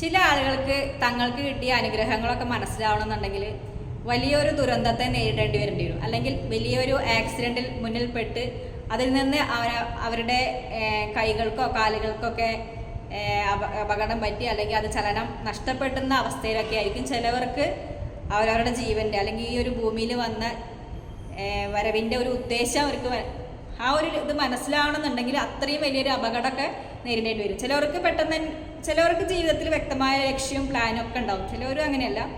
ചില ആളുകൾക്ക് തങ്ങൾക്ക് കിട്ടിയ അനുഗ്രഹങ്ങളൊക്കെ മനസ്സിലാവണമെന്നുണ്ടെങ്കിൽ വലിയൊരു ദുരന്തത്തെ നേരിടേണ്ടി വരേണ്ടി വരും. അല്ലെങ്കിൽ വലിയൊരു ആക്സിഡന്റിൽ മുന്നിൽപ്പെട്ട് അതിൽ നിന്ന് അവ അവരുടെ കൈകൾക്കോ കാലുകൾക്കൊക്കെ അപകടം പറ്റി അല്ലെങ്കിൽ അത് ചലനം നഷ്ടപ്പെടുന്ന അവസ്ഥയിലൊക്കെ ആയിരിക്കും ചിലവർക്ക് അവരവരുടെ ജീവന്റെ അല്ലെങ്കിൽ ഈ ഒരു ഭൂമിയിൽ വന്ന വരവിന്റെ ഒരു ഉദ്ദേശം അവർക്ക് ആ ഒരു ഇത് മനസ്സിലാവണമെന്നുണ്ടെങ്കിൽ അത്രയും വലിയൊരു അപകടമൊക്കെ നേരിടേണ്ടി വരും. ചിലവർക്ക് പെട്ടെന്ന് ചിലവർക്ക് ജീവിതത്തിൽ വ്യക്തമായ ലക്ഷ്യവും പ്ലാനും ഒക്കെ ഉണ്ടാവും. ചിലവരും അങ്ങനെയല്ല.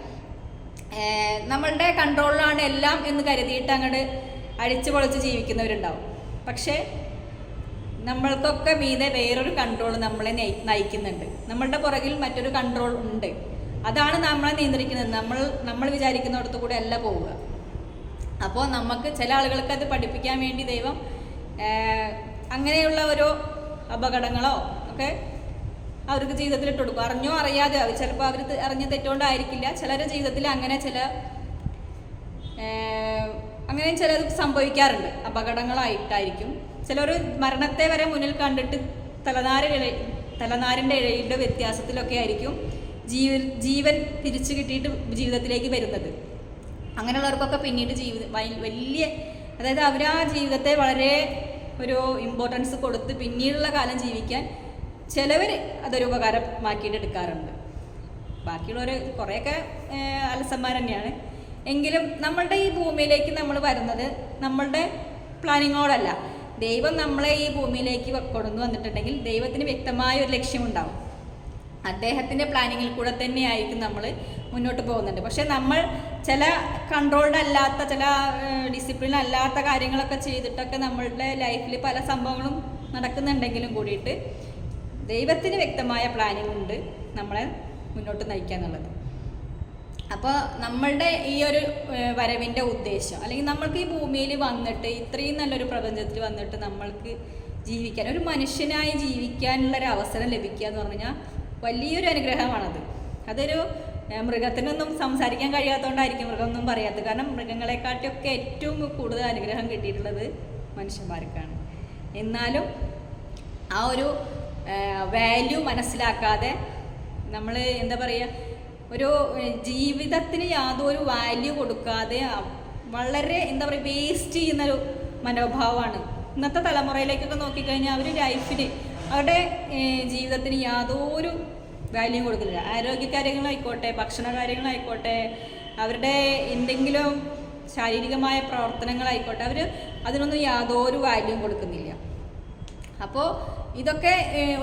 നമ്മളുടെ കൺട്രോളിലാണ് എല്ലാം എന്ന് കരുതിയിട്ട് അങ്ങോട്ട് അടിച്ചു പൊളിച്ച് ജീവിക്കുന്നവരുണ്ടാവും. പക്ഷേ നമ്മൾക്കൊക്കെ മീതെ വേറൊരു കൺട്രോൾ നമ്മളെ നയി- നയിക്കുന്നുണ്ട്. നമ്മളുടെ പുറകിൽ മറ്റൊരു കൺട്രോൾ ഉണ്ട്. അതാണ് നമ്മളെ നിയന്ത്രിക്കുന്നത്. നമ്മൾ നമ്മൾ വിചാരിക്കുന്നിടത്ത് കൂടെ അല്ല പോവുക. അപ്പോൾ നമുക്ക് ചില ആളുകൾക്ക് അത് പഠിപ്പിക്കാൻ വേണ്ടി ദൈവം അങ്ങനെയുള്ള ഓരോ അപകടങ്ങളോ ഒക്കെ അവർക്ക് ജീവിതത്തിൽ ഇട്ട് കൊടുക്കും അറിഞ്ഞോ അറിയാതെ അവർ ചിലപ്പോൾ അവർ അറിഞ്ഞ തെറ്റുകൊണ്ടായിരിക്കില്ല ചിലരുടെ ജീവിതത്തിൽ അങ്ങനെ ചില അങ്ങനെ ചിലത് സംഭവിക്കാറുണ്ട്. അപകടങ്ങളായിട്ടായിരിക്കും. ചിലർ മരണത്തെ വരെ മുന്നിൽ കണ്ടിട്ട് തലനാര തലനാരിന്റെ ഇഴയുടെ വ്യത്യാസത്തിലൊക്കെ ആയിരിക്കും ജീവൻ ജീവൻ തിരിച്ചു കിട്ടിയിട്ട് ജീവിതത്തിലേക്ക് വരുന്നത്. അങ്ങനെയുള്ളവർക്കൊക്കെ പിന്നീട് ജീവിത വലിയ അതായത് അവർ ആ ജീവിതത്തെ വളരെ ഒരു ഇമ്പോർട്ടൻസ് കൊടുത്ത് പിന്നീടുള്ള കാലം ജീവിക്കാൻ ചിലവർ അതൊരു ഉപകാരമാക്കിയിട്ട് എടുക്കാറുണ്ട്. ബാക്കിയുള്ളവർ കുറേയൊക്കെ അലസന്മാർ തന്നെയാണ്. എങ്കിലും നമ്മളുടെ ഈ ഭൂമിയിലേക്ക് നമ്മൾ വരുന്നത് നമ്മളുടെ പ്ലാനിങ്ങോടല്ല. ദൈവം നമ്മളെ ഈ ഭൂമിയിലേക്ക് കൊണ്ടുവന്നിട്ടുണ്ടെങ്കിൽ ദൈവത്തിന് വ്യക്തമായ ഒരു ലക്ഷ്യമുണ്ടാവും. അദ്ദേഹത്തിന്റെ പ്ലാനിങ്ങിൽ കൂടെ തന്നെയായിരിക്കും നമ്മൾ മുന്നോട്ട് പോകുന്നുണ്ട് പക്ഷേ നമ്മൾ ചില കൺട്രോൾഡ് അല്ലാത്ത ചില ഡിസിപ്ലിൻ അല്ലാത്ത കാര്യങ്ങളൊക്കെ ചെയ്തിട്ടൊക്കെ നമ്മളുടെ ലൈഫിൽ പല സംഭവങ്ങളും നടക്കുന്നുണ്ടെങ്കിലും കൂടിയിട്ട് ദൈവത്തിന് വ്യക്തമായ പ്ലാനിങ് ഉണ്ട് നമ്മളെ മുന്നോട്ട് നയിക്കുക എന്നുള്ളത് അപ്പോൾ നമ്മളുടെ ഈ ഒരു വരവിന്റെ ഉദ്ദേശം അല്ലെങ്കിൽ നമ്മൾക്ക് ഈ ഭൂമിയിൽ വന്നിട്ട് ഇത്രയും നല്ലൊരു പ്രപഞ്ചത്തിൽ വന്നിട്ട് നമ്മൾക്ക് ജീവിക്കാൻ ഒരു മനുഷ്യനായി ജീവിക്കാനുള്ള ഒരു അവസരം ലഭിക്കുക എന്ന് പറഞ്ഞു കഴിഞ്ഞാൽ വലിയൊരു അനുഗ്രഹമാണത്. അതൊരു മൃഗത്തിനൊന്നും സംസാരിക്കാൻ കഴിയാത്തതുകൊണ്ടായിരിക്കും മൃഗമൊന്നും പറയാത്തത്. കാരണം മൃഗങ്ങളെക്കാട്ടിയൊക്കെ ഏറ്റവും കൂടുതൽ അനുഗ്രഹം കിട്ടിയിട്ടുള്ളത് മനുഷ്യന്മാർക്കാണ്. എന്നാലും ആ ഒരു വാല്യൂ മനസ്സിലാക്കാതെ നമ്മൾ എന്താ പറയുക ഒരു ജീവിതത്തിന് യാതൊരു വാല്യൂ കൊടുക്കാതെ വളരെ എന്താ പറയുക വേസ്റ്റ് ചെയ്യുന്നൊരു മനോഭാവമാണ്. ഇന്നത്തെ തലമുറയിലേക്കൊക്കെ നോക്കിക്കഴിഞ്ഞാൽ അവർ ലൈഫിന് അവരുടെ ജീവിതത്തിന് യാതൊരു വാല്യൂ കൊടുക്കുന്നില്ല. ആരോഗ്യ കാര്യങ്ങളായിക്കോട്ടെ ഭക്ഷണ കാര്യങ്ങളായിക്കോട്ടെ അവരുടെ എന്തെങ്കിലും ശാരീരികമായ പ്രവർത്തനങ്ങളായിക്കോട്ടെ അവർ അതിനൊന്നും യാതൊരു വാല്യൂ കൊടുക്കുന്നില്ല. അപ്പോൾ ഇതൊക്കെ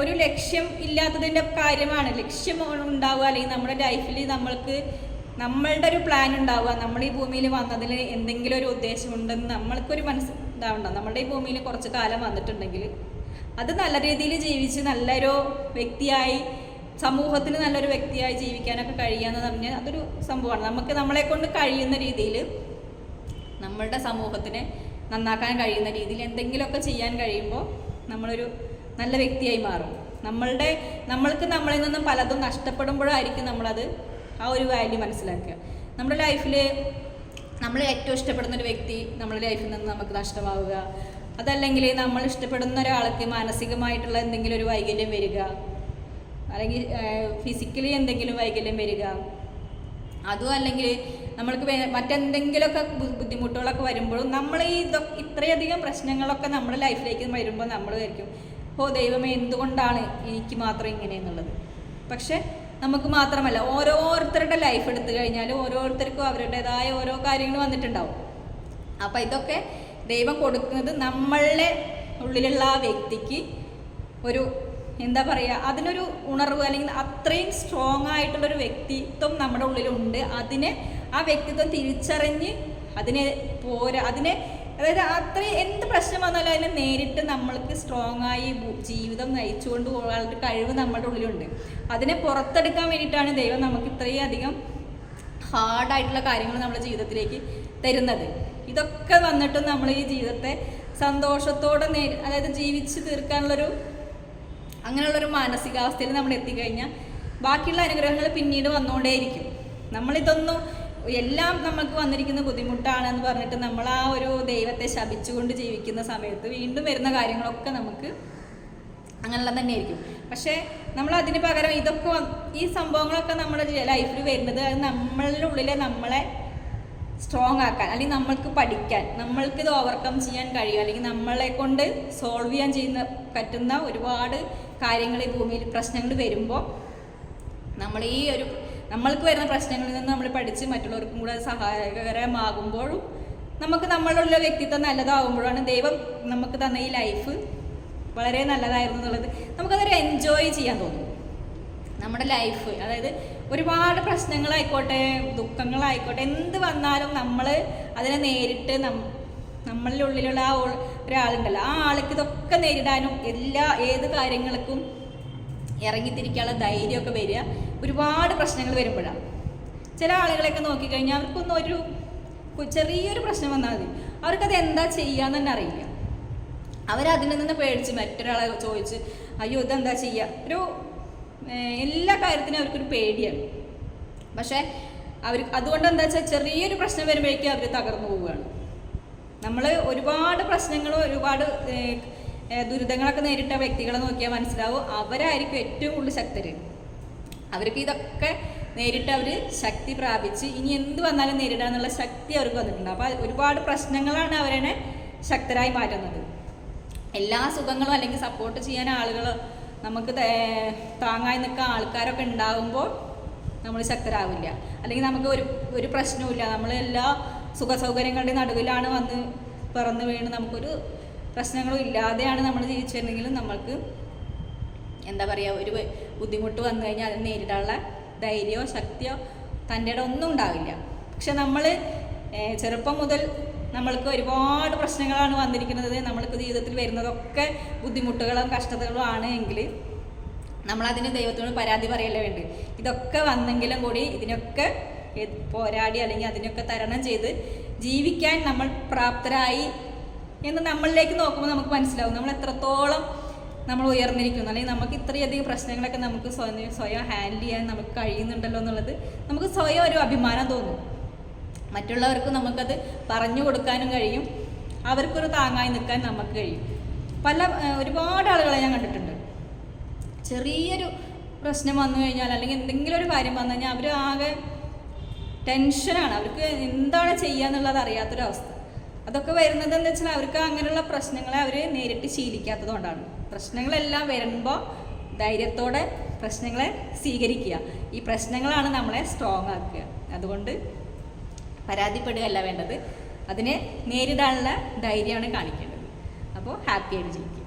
ഒരു ലക്ഷ്യം ഇല്ലാത്തതിന്റെ കാര്യമാണ്. ലക്ഷ്യം ഉണ്ടാവുക അല്ലെങ്കിൽ നമ്മുടെ ലൈഫിൽ നമ്മൾക്ക് നമ്മളുടെ ഒരു പ്ലാൻ ഉണ്ടാവുക നമ്മൾ ഈ ഭൂമിയിൽ വന്നതിൽ എന്തെങ്കിലും ഒരു ഉദ്ദേശമുണ്ടെന്ന് നമ്മൾക്കൊരു മനസ്സ് ഇതാവണ്ട. നമ്മുടെ ഈ ഭൂമിയിൽ കുറച്ച് കാലം വന്നിട്ടുണ്ടെങ്കിൽ അത് നല്ല രീതിയിൽ ജീവിച്ച് നല്ലൊരു വ്യക്തിയായി സമൂഹത്തിന് നല്ലൊരു വ്യക്തിയായി ജീവിക്കാനൊക്കെ കഴിയുക പറഞ്ഞാൽ അതൊരു സംഭവമാണ്. നമുക്ക് നമ്മളെ കൊണ്ട് കഴിയുന്ന രീതിയിൽ നമ്മളുടെ സമൂഹത്തിനെ നന്നാക്കാൻ കഴിയുന്ന രീതിയിൽ എന്തെങ്കിലുമൊക്കെ ചെയ്യാൻ കഴിയുമ്പോൾ നമ്മളൊരു നല്ല വ്യക്തിയായി മാറും. നമ്മളുടെ നമ്മൾക്ക് നമ്മളിൽ നിന്നും പലതും നഷ്ടപ്പെടുമ്പോഴായിരിക്കും നമ്മളത് ആ ഒരു വാല്യൂ മനസ്സിലാക്കുക. നമ്മുടെ ലൈഫിൽ നമ്മൾ ഏറ്റവും ഇഷ്ടപ്പെടുന്ന ഒരു വ്യക്തി നമ്മുടെ ലൈഫിൽ നിന്ന് നമുക്ക് നഷ്ടമാവുക. അതല്ലെങ്കിൽ നമ്മൾ ഇഷ്ടപ്പെടുന്ന ഒരാൾക്ക് മാനസികമായിട്ടുള്ള എന്തെങ്കിലും ഒരു വൈകല്യം വരിക. അല്ലെങ്കിൽ ഫിസിക്കലി എന്തെങ്കിലും വൈകല്യം വരിക. അതും അല്ലെങ്കിൽ നമ്മൾക്ക് മറ്റെന്തെങ്കിലുമൊക്കെ ബുദ്ധിമുട്ടുകളൊക്കെ വരുമ്പോഴും നമ്മൾ ഈ ഇതൊക്കെ ഇത്രയധികം പ്രശ്നങ്ങളൊക്കെ നമ്മുടെ ലൈഫിലേക്ക് വരുമ്പോൾ നമ്മൾ വിചാരിക്കും ഓ ദൈവമേ എന്തുകൊണ്ടാണ് എനിക്ക് മാത്രം ഇങ്ങനെ എന്നുള്ളത് പക്ഷെ നമുക്ക് മാത്രമല്ല ഓരോരുത്തരുടെ ലൈഫ് എടുത്തു കഴിഞ്ഞാൽ ഓരോരുത്തർക്കും അവരുടേതായ ഓരോ കാര്യങ്ങൾ വന്നിട്ടുണ്ടാവും. അപ്പം ഇതൊക്കെ ദൈവം കൊടുക്കുന്നത് നമ്മളുടെ ഉള്ളിലുള്ള ആ വ്യക്തിക്ക് ഒരു എന്താ പറയുക അതിനൊരു ഉണർവ് അല്ലെങ്കിൽ അത്രയും സ്ട്രോങ് ആയിട്ടുള്ളൊരു വ്യക്തിത്വം നമ്മുടെ ഉള്ളിലുണ്ട്. അതിനെ ആ വ്യക്തിത്വം തിരിച്ചറിഞ്ഞ് അതിനെ പോരാ അതിനെ അതായത് അത്രയും എന്ത് പ്രശ്നം വന്നാലും അതിനെ നേരിട്ട് നമ്മൾക്ക് സ്ട്രോങ് ആയി ജീവിതം നയിച്ചുകൊണ്ട് പോകാനുള്ള കഴിവ് നമ്മുടെ ഉള്ളിലുണ്ട്. അതിനെ പുറത്തെടുക്കാൻ വേണ്ടിയിട്ടാണ് ദൈവം നമുക്ക് ഇത്രയും അധികം ഹാർഡായിട്ടുള്ള കാര്യങ്ങൾ നമ്മുടെ ജീവിതത്തിലേക്ക് തരുന്നത്. ഇതൊക്കെ വന്നിട്ടും നമ്മൾ ഈ ജീവിതത്തെ സന്തോഷത്തോടെ നേ അതായത് ജീവിച്ച് തീർക്കാനുള്ളൊരു അങ്ങനെയുള്ളൊരു മാനസികാവസ്ഥയിൽ നമ്മൾ എത്തിക്കഴിഞ്ഞാൽ ബാക്കിയുള്ള അനുഗ്രഹങ്ങൾ പിന്നീട് വന്നുകൊണ്ടേയിരിക്കും നമ്മളിതൊന്നും എല്ലാം നമുക്ക് വന്നിരിക്കുന്ന ബുദ്ധിമുട്ടാണെന്ന് പറഞ്ഞിട്ട് നമ്മൾ ആ ഒരു ദൈവത്തെ ശപിച്ചുകൊണ്ട് ജീവിക്കുന്ന സമയത്ത് വീണ്ടും വരുന്ന കാര്യങ്ങളൊക്കെ നമുക്ക് അങ്ങനെയുള്ള തന്നെയായിരിക്കും. പക്ഷേ നമ്മൾ അതിന് പകരം ഇതൊക്കെ ഈ സംഭവങ്ങളൊക്കെ നമ്മുടെ ലൈഫിൽ വരുന്നത് അത് നമ്മളുടെ ഉള്ളിലെ നമ്മളെ സ്ട്രോങ് ആക്കാൻ അല്ലെങ്കിൽ നമ്മൾക്ക് പഠിക്കാൻ നമ്മൾക്ക് ഇത് ഓവർകം ചെയ്യാൻ കഴിയും അല്ലെങ്കിൽ നമ്മളെ കൊണ്ട് സോൾവ് ചെയ്യാൻ ചെയ്യുന്ന പറ്റുന്ന ഒരുപാട് കാര്യങ്ങൾ ഈ ഭൂമിയിൽ പ്രശ്നങ്ങൾ വരുമ്പോൾ നമ്മൾ ഈ ഒരു നമ്മൾക്ക് വരുന്ന പ്രശ്നങ്ങളിൽ നിന്ന് നമ്മൾ പഠിച്ച് മറ്റുള്ളവർക്കും കൂടെ സഹായകരമാകുമ്പോഴും നമുക്ക് നമ്മളുള്ള വ്യക്തിത്വം നല്ലതാകുമ്പോഴാണ് ദൈവം നമുക്ക് തന്ന ഈ ലൈഫ് വളരെ നല്ലതായിരുന്നു എന്നുള്ളത്. നമുക്കതൊരു എൻജോയ് ചെയ്യാൻ തോന്നും. നമ്മുടെ ലൈഫ് അതായത് ഒരുപാട് പ്രശ്നങ്ങളായിക്കോട്ടെ ദുഃഖങ്ങളായിക്കോട്ടെ എന്ത് വന്നാലും നമ്മൾ അതിനെ നേരിട്ട് നമ്മളുടെ ഉള്ളിലുള്ള ആ ഒരാളുണ്ടല്ലോ ആ ആൾക്ക് ഇതൊക്കെ നേരിടാനും എല്ലാ ഏത് കാര്യങ്ങൾക്കും ഇറങ്ങിത്തിരിക്കാനുള്ള ധൈര്യമൊക്കെ വരിക ഒരുപാട് പ്രശ്നങ്ങൾ വരുമ്പോഴാണ് ചില ആളുകളെയൊക്കെ നോക്കിക്കഴിഞ്ഞാൽ അവർക്കൊന്നും ഒരു ചെറിയൊരു പ്രശ്നം വന്നാൽ മതി. അവർക്കത് എന്താ ചെയ്യാന്ന് തന്നെ അറിയില്ല. അവരതിൽ നിന്ന് പേടിച്ച് മറ്റൊരാളെ ചോദിച്ച് അയ്യോ ഇതെന്താ ചെയ്യുക ഒരു എല്ലാ കാര്യത്തിനും അവർക്കൊരു പേടിയാണ്. പക്ഷേ അവർ അതുകൊണ്ട് എന്താ വെച്ചാൽ ചെറിയൊരു പ്രശ്നം വരുമ്പോഴേക്കും അവർ തകർന്നു പോവുകയാണ്. നമ്മൾ ഒരുപാട് പ്രശ്നങ്ങളും ഒരുപാട് ദുരിതങ്ങളൊക്കെ നേരിട്ട വ്യക്തികളെ നോക്കിയാൽ മനസ്സിലാവും അവരായിരിക്കും ഏറ്റവും കൂടുതൽ ശക്തര്. അവർക്ക് ഇതൊക്കെ നേരിട്ട് അവർ ശക്തി പ്രാപിച്ച് ഇനി എന്ത് വന്നാലും നേരിടാനുള്ള ശക്തി അവർക്ക് വന്നിട്ടുണ്ട്. അപ്പോൾ ഒരുപാട് പ്രശ്നങ്ങളാണ് അവരെ ശക്തരായി മാറ്റുന്നത്. എല്ലാ സുഖങ്ങളും അല്ലെങ്കിൽ സപ്പോർട്ട് ചെയ്യാൻ ആളുകൾ നമുക്ക് താങ്ങായി നിൽക്കാൻ ആൾക്കാരൊക്കെ ഉണ്ടാകുമ്പോൾ നമ്മൾ ശക്തരാകില്ല അല്ലെങ്കിൽ നമുക്ക് ഒരു ഒരു പ്രശ്നവുമില്ല. നമ്മൾ എല്ലാ സുഖ സൗകര്യങ്ങളുടെ നടുവിലാണ് വന്ന് പിറന്നു വീണ് നമുക്കൊരു പ്രശ്നങ്ങളും ഇല്ലാതെയാണ് നമ്മൾ ജീവിച്ചിരുന്നെങ്കിലും നമ്മൾക്ക് എന്താ പറയുക ഒരു ബുദ്ധിമുട്ട് വന്നു കഴിഞ്ഞാൽ അതിനെ നേരിടാനുള്ള ധൈര്യമോ ശക്തിയോ തന്റെ ഒന്നും ഉണ്ടാവില്ല. പക്ഷെ നമ്മൾ ചെറുപ്പം മുതൽ നമ്മൾക്ക് ഒരുപാട് പ്രശ്നങ്ങളാണ് വന്നിരിക്കുന്നത്. നമ്മൾക്ക് ജീവിതത്തിൽ വരുന്നതൊക്കെ ബുദ്ധിമുട്ടുകളും കഷ്ടതകളും ആണ് എങ്കിൽ നമ്മളതിന് ദൈവത്തോട് പരാതി പറയല്ലേ വേണ്ട ഇതൊക്കെ വന്നെങ്കിലും കൂടി ഇതിനൊക്കെ പോരാടി അല്ലെങ്കിൽ അതിനൊക്കെ തരണം ചെയ്ത് ജീവിക്കാൻ നമ്മൾ പ്രാപ്തരായി എന്ന് നമ്മളിലേക്ക് നോക്കുമ്പോൾ നമുക്ക് മനസ്സിലാവും. നമ്മൾ എത്രത്തോളം നമ്മൾ ഉയർന്നിരിക്കുന്നു. അല്ലെങ്കിൽ നമുക്ക് ഇത്രയധികം പ്രശ്നങ്ങളൊക്കെ നമുക്ക് സ്വയം സ്വയം ഹാൻഡിൽ ചെയ്യാൻ നമുക്ക് കഴിയുന്നുണ്ടല്ലോ എന്നുള്ളത് നമുക്ക് സ്വയം ഒരു അഭിമാനം തോന്നും. മറ്റുള്ളവർക്ക് നമുക്കത് പറഞ്ഞു കൊടുക്കാനും കഴിയും. അവർക്കൊരു താങ്ങായി നിൽക്കാൻ നമുക്ക് കഴിയും. പല ഒരുപാട് ആളുകളെ ഞാൻ കണ്ടിട്ടുണ്ട്. ചെറിയൊരു പ്രശ്നം വന്നു കഴിഞ്ഞാൽ അല്ലെങ്കിൽ എന്തെങ്കിലും ഒരു കാര്യം വന്നു കഴിഞ്ഞാൽ അവർ ആകെ ടെൻഷനാണ്. അവർക്ക് എന്താണ് ചെയ്യാന്നുള്ളത് അറിയാത്തൊരവസ്ഥ. അതൊക്കെ വരുന്നത് എന്ന് വെച്ചാൽ അവർക്ക് അങ്ങനെയുള്ള പ്രശ്നങ്ങളെ അവർ നേരിട്ട് ശീലിക്കാത്തത് കൊണ്ടാണ്. പ്രശ്നങ്ങളെല്ലാം വരുമ്പോൾ ധൈര്യത്തോടെ പ്രശ്നങ്ങളെ സ്വീകരിക്കുക. ഈ പ്രശ്നങ്ങളാണ് നമ്മളെ സ്ട്രോങ് ആക്കുക. അതുകൊണ്ട് പരാതിപ്പെടുകയല്ല വേണ്ടത്. അതിനെ നേരിടാനുള്ള ധൈര്യമാണ് കാണിക്കേണ്ടത്. അപ്പോൾ ഹാപ്പി ആയിട്ട് ജീവിക്കുക.